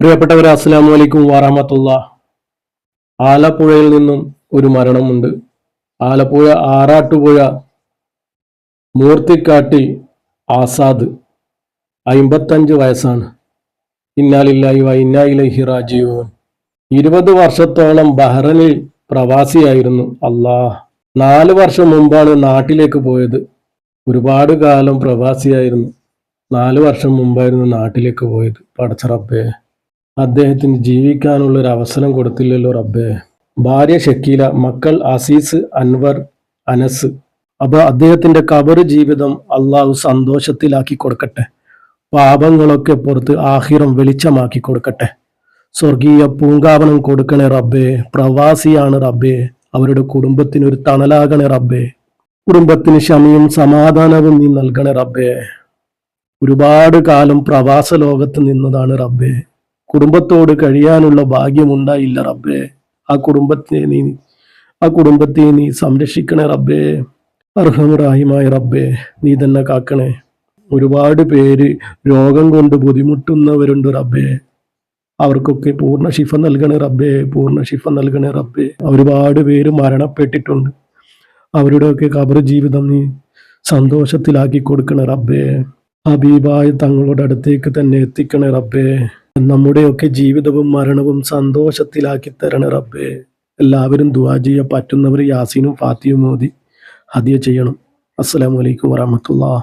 പ്രിയപ്പെട്ടവരെ അസ്സലാമു അലൈക്കും വാറഹമത്തുള്ള. ആലപ്പുഴയിൽ നിന്നും ഒരു മരണമുണ്ട്. ആലപ്പുഴ ആറാട്ടുപുഴ മൂർത്തിക്കാട്ടി ആസാദ്. അയിമ്പത്തഞ്ച് വയസ്സാണ്. ഇന്നാലില്ലായി വ ഇന്നായിലഹി റാജിയൂൻ ഇരുപത് വർഷത്തോളം ബഹ്റനിൽ പ്രവാസിയായിരുന്നു അള്ളാഹ്. നാല് വർഷം മുമ്പാണ് നാട്ടിലേക്ക് പോയത്. ഒരുപാട് കാലം പ്രവാസിയായിരുന്നു. നാല് വർഷം മുമ്പായിരുന്നു നാട്ടിലേക്ക് പോയത്. പടച്ചറപ്പേ അദ്ദേഹത്തിന് ജീവിക്കാനുള്ള ഒരു അവസരം കൊടുത്തില്ലല്ലോ റബ്ബേ. ഭാര്യ ഷക്കീല മക്കൾ അസീസ് അൻവർ അനസ്. അപ്പൊ അദ്ദേഹത്തിന്റെ കബറ് ജീവിതം അള്ളാഹു സന്തോഷത്തിലാക്കി കൊടുക്കട്ടെ. പാപങ്ങളൊക്കെ പുറത്ത് ആഹിറം വെളിച്ചമാക്കി കൊടുക്കട്ടെ. സ്വർഗീയ പൂങ്കാവനം കൊടുക്കണേ റബ്ബേ. പ്രവാസിയാണ് റബ്ബേ. അവരുടെ കുടുംബത്തിന് ഒരു തണലാകണേ റബ്ബേ. കുടുംബത്തിന് ക്ഷമയും സമാധാനവും നീ നൽകണേ റബ്ബേ. ഒരുപാട് കാലം പ്രവാസ ലോകത്ത് നിന്നതാണ് റബ്ബേ. കുടുംബത്തോട് കഴിയാനുള്ള ഭാഗ്യമുണ്ടായില്ല റബ്ബേ. ആ കുടുംബത്തെ നീ ആ കുടുംബത്തെ നീ സംരക്ഷിക്കണേ റബ്ബേ. അർഹമുറാഹിമായ റബ്ബേ നീ തന്നെ കാക്കണേ. ഒരുപാട് പേര് രോഗം കൊണ്ട് ബുദ്ധിമുട്ടുന്നവരുണ്ട് റബ്ബേ. അവർക്കൊക്കെ പൂർണ ശിഫ നൽകണേ റബ്ബേ പൂർണ ശിഫ നൽകണേ റബ്ബേ. ഒരുപാട് പേര് മരണപ്പെട്ടിട്ടുണ്ട്. അവരുടെയൊക്കെ കബർ ജീവിതം നീ സന്തോഷത്തിലാക്കി കൊടുക്കണേ റബ്ബേ. അബീബായ തങ്ങളുടെ അടുത്തേക്ക് തന്നെ എത്തിക്കണേ റബ്ബേ. നമ്മുടെയൊക്കെ ജീവിതവും മരണവും സന്തോഷത്തിലാക്കി തരണേ റബ്ബേ. എല്ലാവരും ദുവാ ചെയ്യ പറ്റുന്നവർ യാസീനും ഫാത്തിയും മോദി ഹദിയ ചെയ്യണം. അസ്സലാമു അലൈക്കും വറഹമത്തുള്ള